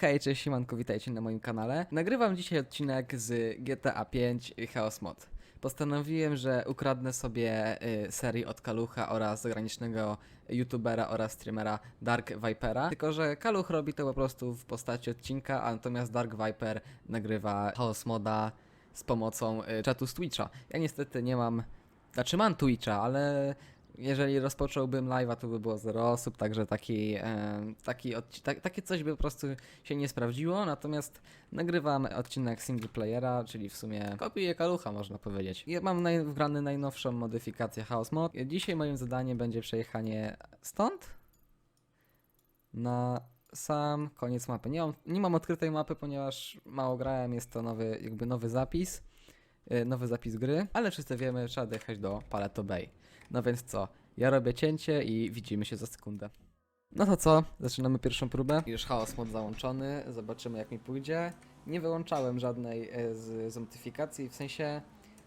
Hej, cześć, siemanko, witajcie na moim kanale. Nagrywam dzisiaj odcinek z GTA 5 Chaos Mod. Postanowiłem, że ukradnę sobie y, serię od Kalucha oraz zagranicznego youtubera oraz streamera Dark Vipera. Tylko, że Kaluch robi to po prostu w postaci odcinka, a natomiast Dark Viper nagrywa Chaos Moda z pomocą y, czatu z Twitcha. Ja niestety nie mam, znaczy mam Twitcha, ale jeżeli rozpocząłbym live'a, to by było zero osób, także taki, e, taki tak, takie coś by po prostu się nie sprawdziło, natomiast nagrywam odcinek single playera, czyli w sumie kopiuję kalucha, można powiedzieć. Ja mam naj- wgrany najnowszą modyfikację Chaos Mod. Dzisiaj moim zadaniem będzie przejechanie stąd na sam koniec mapy. Nie mam, nie mam odkrytej mapy, ponieważ mało grałem, jest to nowy, jakby nowy zapis, e, nowy zapis gry, ale wszyscy wiemy, trzeba dojechać do Paleto Bay. No więc co? Ja robię cięcie i widzimy się za sekundę. No to co? Zaczynamy pierwszą próbę. Już chaos mod załączony, zobaczymy jak mi pójdzie. Nie wyłączałem żadnej e, z, z notyfikacji, w sensie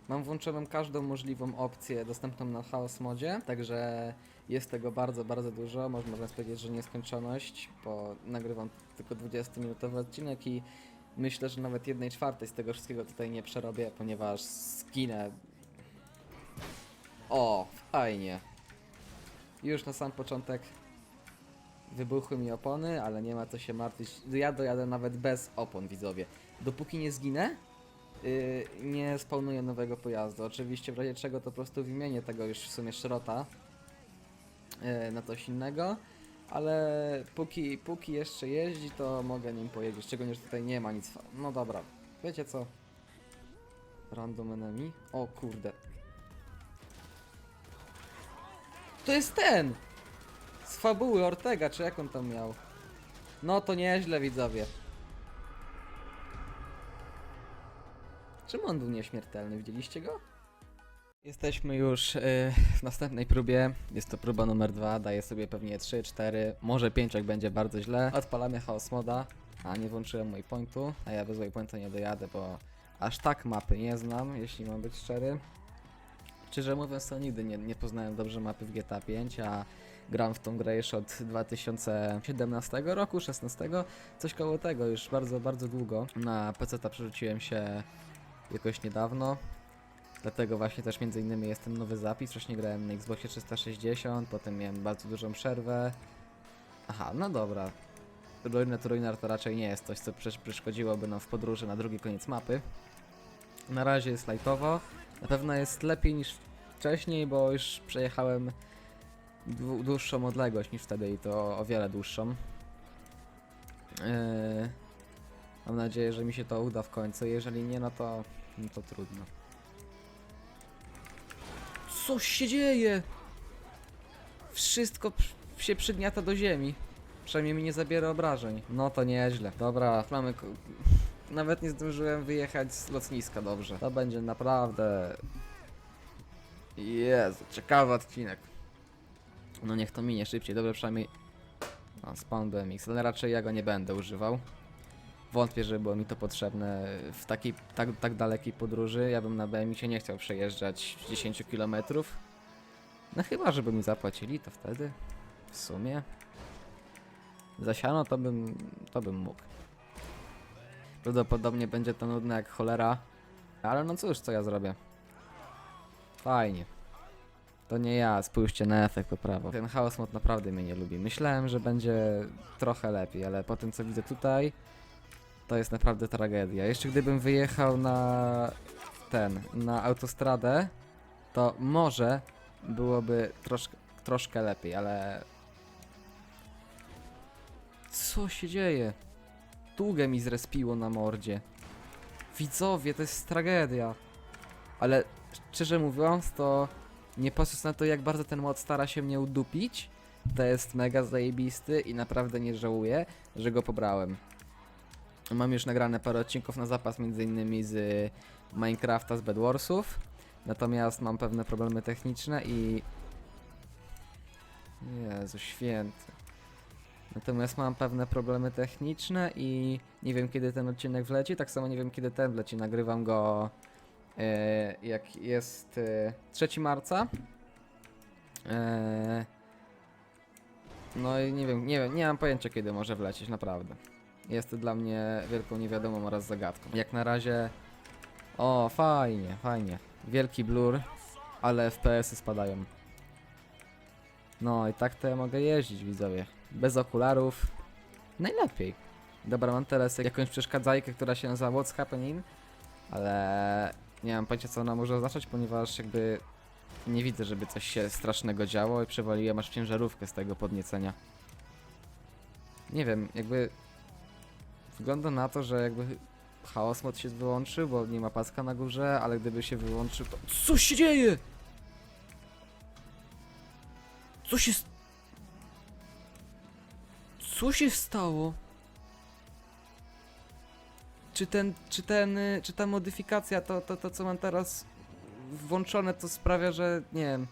mam włączoną każdą możliwą opcję dostępną na chaos modzie, także jest tego bardzo, bardzo dużo. Można wręcz powiedzieć, że nieskończoność, bo nagrywam tylko 20-minutowy odcinek i myślę, że nawet jednej czwartej z tego wszystkiego tutaj nie przerobię, ponieważ skinę o, fajnie. Już na sam początek wybuchły mi opony, ale nie ma co się martwić. Ja dojadę nawet bez opon, widzowie. Dopóki nie zginę, yy, nie spawnuję nowego pojazdu. Oczywiście w razie czego to po prostu wymienię tego już w sumie szrota yy, na coś innego. Ale póki, póki jeszcze jeździ, to mogę nim pojeździć. Szczególnie, że tutaj nie ma nic. No dobra, wiecie co? Random enemy? O kurde, To jest ten! Z fabuły Ortega, czy jak on tam miał? No to nieźle, widzowie. Czemu on był nieśmiertelny? Widzieliście go? Jesteśmy już y, w następnej próbie. Jest to próba numer dwa. Daję sobie pewnie 3, 4, może 5 jak będzie bardzo źle. Odpalamy chaos moda. A nie włączyłem waypointu. A ja bez waypointu nie dojadę, bo aż tak mapy nie znam, jeśli mam być szczery. Szczerze mówiąc, to nigdy nie, nie poznałem dobrze mapy w GTA 5, a gram w tą grę już od 2017 roku, 16, coś koło tego, już bardzo, bardzo długo. Na PC przerzuciłem się jakoś niedawno, dlatego właśnie też między innymi jest ten nowy zapis. Wcześniej grałem na Xboxie 360, potem miałem bardzo dużą przerwę. Aha, no dobra. Ruiner to Ruiner to raczej nie jest coś, co przeszkodziłoby nam w podróży na drugi koniec mapy. Na razie jest lightowo. Na pewno jest lepiej niż wcześniej, bo już przejechałem dłu- dłuższą odległość niż wtedy i to o wiele dłuższą. Yy, mam nadzieję, że mi się to uda w końcu. Jeżeli nie, no to, no to trudno. Co się dzieje? Wszystko się przygniata do ziemi. Przynajmniej mi nie zabiera obrażeń. No to nieźle. Dobra, mamy. Nawet nie zdążyłem wyjechać z lotniska dobrze. To będzie naprawdę. Jezu, ciekawy odcinek. No niech to minie szybciej, dobrze przynajmniej. A, spawn BMX, ale raczej ja go nie będę używał. Wątpię, że było mi to potrzebne w takiej tak, tak dalekiej podróży. Ja bym na BMX-ie nie chciał przejeżdżać 10 km. No chyba, żeby mi zapłacili, to wtedy w sumie. Za siano to bym, to bym mógł. Prawdopodobnie będzie to nudne jak cholera. Ale no cóż, co ja zrobię? Fajnie. To nie ja, spójrzcie na efekt po prawo. Ten chaos mod naprawdę mnie nie lubi. Myślałem, że będzie trochę lepiej, ale po tym co widzę tutaj, to jest naprawdę tragedia. Jeszcze gdybym wyjechał na ten, na autostradę, to może byłoby troszkę, troszkę lepiej, ale... Co się dzieje? Długę mi zrespiło na mordzie. Widzowie, to jest tragedia. Ale szczerze mówiąc, to nie patrząc na to, jak bardzo ten mod stara się mnie udupić, to jest mega zajebisty i naprawdę nie żałuję, że go pobrałem. Mam już nagrane parę odcinków na zapas, między innymi z Minecrafta z Bedwarsów. Natomiast mam pewne problemy techniczne i... Jezu święty. Natomiast mam pewne problemy techniczne i nie wiem kiedy ten odcinek wleci, tak samo nie wiem kiedy ten wleci. Nagrywam go e, jak jest e, 3 marca. E, no i nie wiem, nie wiem, nie mam pojęcia kiedy może wlecieć, naprawdę. Jest to dla mnie wielką niewiadomą oraz zagadką. Jak na razie... O, fajnie, fajnie. Wielki blur, ale FPS-y spadają. No i tak to ja mogę jeździć, widzowie. Bez okularów. Najlepiej. Dobra, mam teraz jakąś przeszkadzajkę, która się nazywa What's Happening, ale nie mam pojęcia co ona może oznaczać, ponieważ jakby nie widzę, żeby coś się strasznego działo i przewaliłem aż ciężarówkę z tego podniecenia. Nie wiem, jakby wygląda na to, że jakby chaos mod się wyłączył, bo nie ma paska na górze, ale gdyby się wyłączył, to co się dzieje? Co się Co się stało? Czy ten, czy ten, y, czy ta modyfikacja, to, to, to co mam teraz włączone, to sprawia, że nie wiem,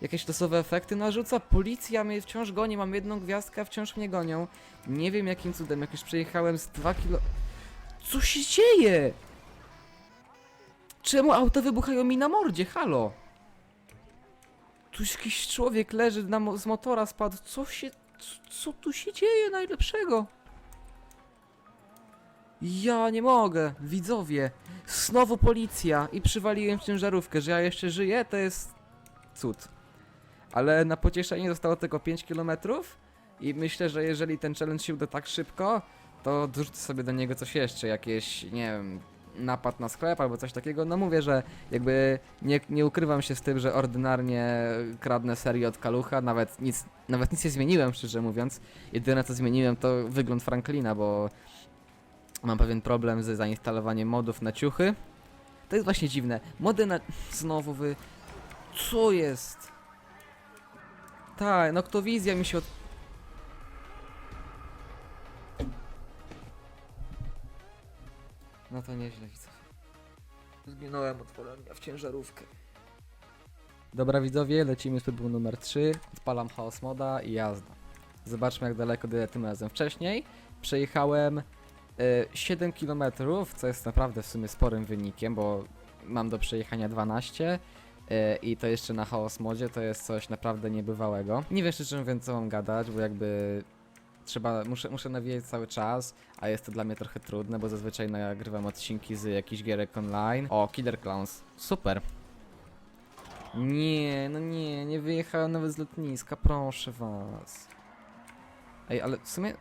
jakieś losowe efekty narzuca? Policja mnie wciąż goni, mam jedną gwiazdkę, a wciąż mnie gonią. Nie wiem jakim cudem, jak już przejechałem z 2 kilo... Co się dzieje? Czemu auta wybuchają mi na mordzie? Halo? Tu jakiś człowiek leży na mo z motora spadł. Co się... Co, tu się dzieje najlepszego? Ja nie mogę, widzowie. Znowu policja i przywaliłem ciężarówkę, że ja jeszcze żyję, to jest cud. Ale na pocieszenie zostało tylko 5 km i myślę, że jeżeli ten challenge się uda tak szybko, to dorzucę sobie do niego coś jeszcze, jakieś, nie wiem, napad na sklep albo coś takiego. No mówię, że jakby nie, nie ukrywam się z tym, że ordynarnie kradnę serię od kalucha, nawet nic, nawet nic nie zmieniłem, szczerze mówiąc. Jedyne co zmieniłem to wygląd Franklina, bo mam pewien problem ze zainstalowaniem modów na ciuchy. To jest właśnie dziwne. Mody na... Znowu wy... Co jest? Tak, Noktowizja mi się od... No to nieźle widzę. Zginąłem od polenia w ciężarówkę. Dobra widzowie, lecimy z próbą numer 3. Odpalam chaos moda i jazda. Zobaczmy jak daleko dojadę tym razem. Wcześniej przejechałem y, 7 km, co jest naprawdę w sumie sporym wynikiem, bo mam do przejechania 12 y, i to jeszcze na chaos modzie to jest coś naprawdę niebywałego. Nie wiem szczerze mówiąc co mam gadać, bo jakby trzeba, muszę, muszę nawijać cały czas, a jest to dla mnie trochę trudne, bo zazwyczaj nagrywam odcinki z jakichś gierek online. O, Killer Clowns, super. Nie, no nie, nie wyjechałem nawet z lotniska, proszę was. Ej, ale w sumie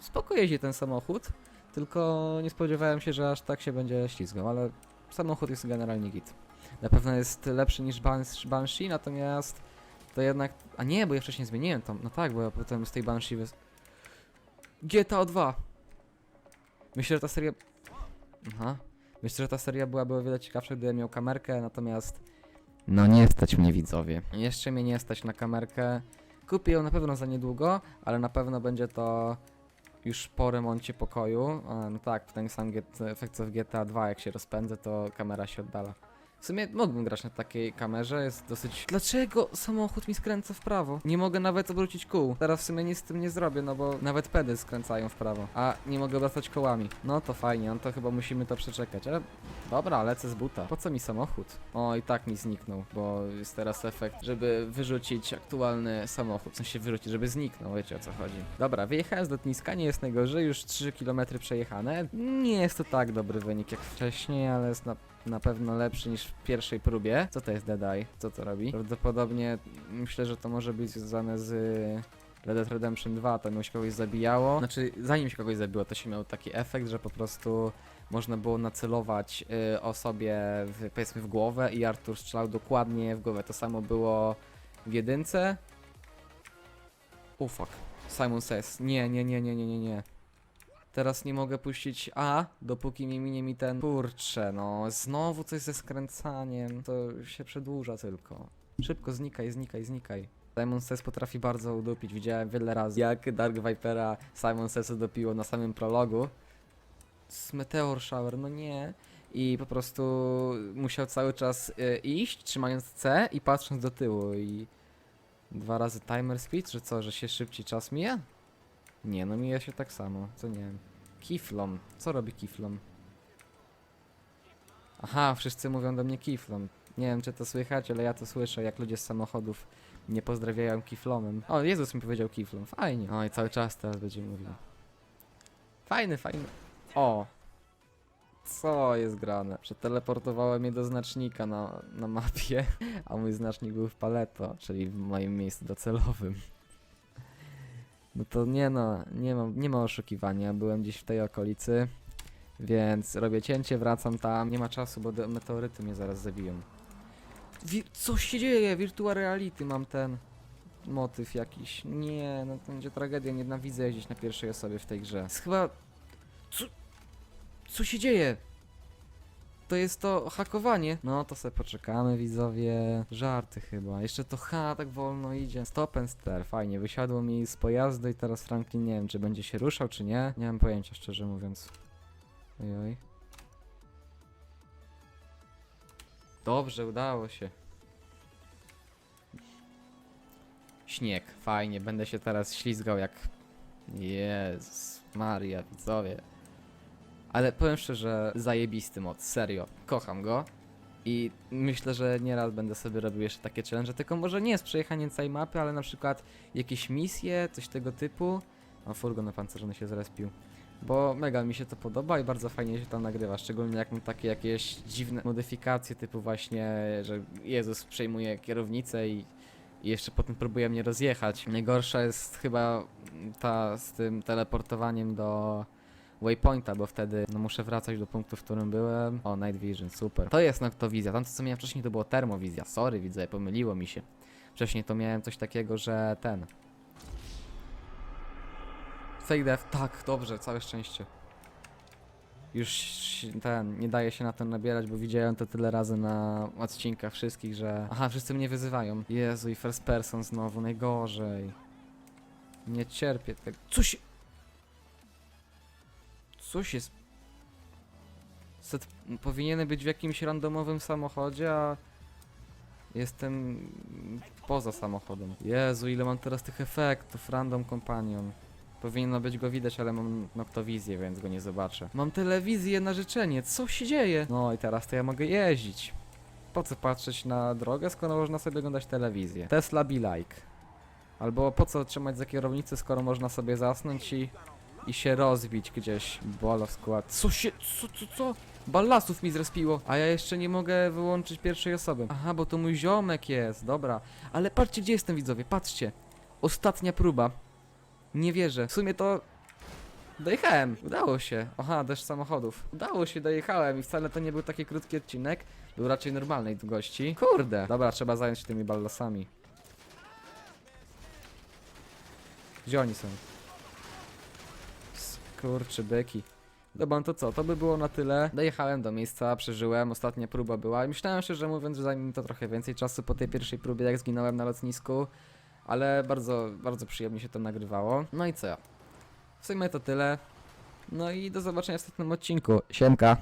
spoko jeździ ten samochód, tylko nie spodziewałem się, że aż tak się będzie ślizgał, ale samochód jest generalnie git. Na pewno jest lepszy niż Bans- Banshee, natomiast to jednak... A nie, bo ja wcześniej zmieniłem to. No tak, bo ja potem z tej Banshee... GTA 2! Myślę, że ta seria... Aha. Myślę, że ta seria byłaby o wiele ciekawsza, gdybym miał kamerkę, natomiast... No nie stać mnie widzowie. Jeszcze mnie nie stać na kamerkę. Kupię ją na pewno za niedługo, ale na pewno będzie to już po remoncie pokoju. A, no tak, ten sam efekt w GTA 2, jak się rozpędzę, to kamera się oddala. W sumie mógłbym grać na takiej kamerze, jest dosyć... Dlaczego samochód mi skręca w prawo? Nie mogę nawet obrócić kół. Teraz w sumie nic z tym nie zrobię, no bo nawet pedy skręcają w prawo. A nie mogę obracać kołami. No to fajnie, no to chyba musimy to przeczekać, ale... Dobra, lecę z buta. Po co mi samochód? O, i tak mi zniknął, bo jest teraz efekt, żeby wyrzucić aktualny samochód. W sensie wyrzucić, żeby zniknął, wiecie o co chodzi. Dobra, wyjechałem z lotniska, nie jest najgorzej, już 3 km przejechane. Nie jest to tak dobry wynik jak wcześniej, ale jest na na pewno lepszy niż w pierwszej próbie. Co to jest Dead Eye? Co to robi? Prawdopodobnie myślę, że to może być związane z Red Dead Redemption 2, tam się kogoś zabijało. Znaczy, zanim się kogoś zabiło, to się miał taki efekt, że po prostu można było nacelować y, osobie w, powiedzmy w głowę i Artur strzelał dokładnie w głowę. To samo było w jedynce. Fuck. Simon Says. Nie, nie, nie, nie, nie, nie, nie. Teraz nie mogę puścić A, dopóki nie minie mi ten... Kurczę, no, znowu coś ze skręcaniem. To się przedłuża tylko. Szybko znikaj, znikaj, znikaj. Simon Says potrafi bardzo udupić. Widziałem wiele razy, jak Dark Vipera Simon Says udupiło na samym prologu. Z Meteor Shower, no nie. I po prostu musiał cały czas y, iść, trzymając C i patrząc do tyłu i... Dwa razy timer speed, czy co, że się szybciej czas mija? Nie, no mija się tak samo, co nie wiem. Kiflom. Co robi Kiflom? Aha, wszyscy mówią do mnie Kiflom. Nie wiem, czy to słychać, ale ja to słyszę, jak ludzie z samochodów nie pozdrawiają Kiflomem. O, Jezus mi powiedział Kiflom, fajnie. O, i cały czas teraz będzie mówił. Fajny, fajny. O! Co jest grane? Przeteleportowało mnie do znacznika na, na mapie, a mój znacznik był w paleto, czyli w moim miejscu docelowym. No to nie no, nie ma, nie ma oszukiwania, byłem gdzieś w tej okolicy, więc robię cięcie, wracam tam, nie ma czasu, bo meteoryty mnie zaraz zabiją. Wir co się dzieje? Virtual reality mam ten motyw jakiś. Nie, no to będzie tragedia, nienawidzę jeździć na pierwszej osobie w tej grze. Jest chyba... Co... Co się dzieje? To jest to hakowanie. No to sobie poczekamy widzowie. Żarty chyba. Jeszcze to ha, tak wolno idzie. Stop and stare, fajnie. Wysiadło mi z pojazdu i teraz Franklin nie wiem czy będzie się ruszał czy nie. Nie mam pojęcia szczerze mówiąc. Ojoj. Dobrze, udało się. Śnieg, fajnie, będę się teraz ślizgał jak... Jezus Maria, widzowie. Ale powiem szczerze, zajebisty mod, serio, kocham go. I myślę, że nieraz będę sobie robił jeszcze takie challenge, tylko może nie z przejechaniem całej mapy, ale na przykład jakieś misje, coś tego typu. O, furgon opancerzony się zrespił. Bo mega mi się to podoba i bardzo fajnie się tam nagrywa, szczególnie jak mam takie jakieś dziwne modyfikacje typu właśnie, że Jezus przejmuje kierownicę i, i jeszcze potem próbuje mnie rozjechać. Najgorsza jest chyba ta z tym teleportowaniem do waypointa, bo wtedy no, muszę wracać do punktu, w którym byłem. O, Night Vision, super. To jest noktowizja, tamto co miałem wcześniej to było termowizja. Sorry, widzę, pomyliło mi się. Wcześniej to miałem coś takiego, że ten... Fake tak, dobrze, całe szczęście. Już ten, nie daje się na to nabierać, bo widziałem to tyle razy na odcinkach wszystkich, że... Aha, wszyscy mnie wyzywają. Jezu, i first person znowu, najgorzej. Nie cierpię tego. Co się... Coś jest... Set... Powinienem być w jakimś randomowym samochodzie, a... Jestem poza samochodem. Jezu, ile mam teraz tych efektów, random companion. Powinno być go widać, ale mam noktowizję, więc go nie zobaczę. Mam telewizję na życzenie, co się dzieje? No i teraz to ja mogę jeździć. Po co patrzeć na drogę, skoro można sobie oglądać telewizję? Tesla be like. Albo po co trzymać za kierownicę, skoro można sobie zasnąć i, i się rozbić gdzieś. Bola w skład. Co się, co, co, co? Ballasów mi zrespiło, a ja jeszcze nie mogę wyłączyć pierwszej osoby. Aha, bo to mój ziomek jest, dobra. Ale patrzcie, gdzie jestem, widzowie, patrzcie. Ostatnia próba. Nie wierzę. W sumie to... Dojechałem, udało się. Aha, deszcz samochodów. Udało się, dojechałem i wcale to nie był taki krótki odcinek. Był raczej normalnej długości. Kurde. Dobra, trzeba zająć się tymi ballasami. Gdzie oni są? Skurczy byki. Dobra, no to co? To by było na tyle. Dojechałem do miejsca, przeżyłem, ostatnia próba była. Myślałem szczerze mówiąc, że zajmie mi to trochę więcej czasu po tej pierwszej próbie, jak zginąłem na lotnisku. Ale bardzo, bardzo przyjemnie się to nagrywało. No i co? W sumie to tyle. No i do zobaczenia w następnym odcinku. Siemka!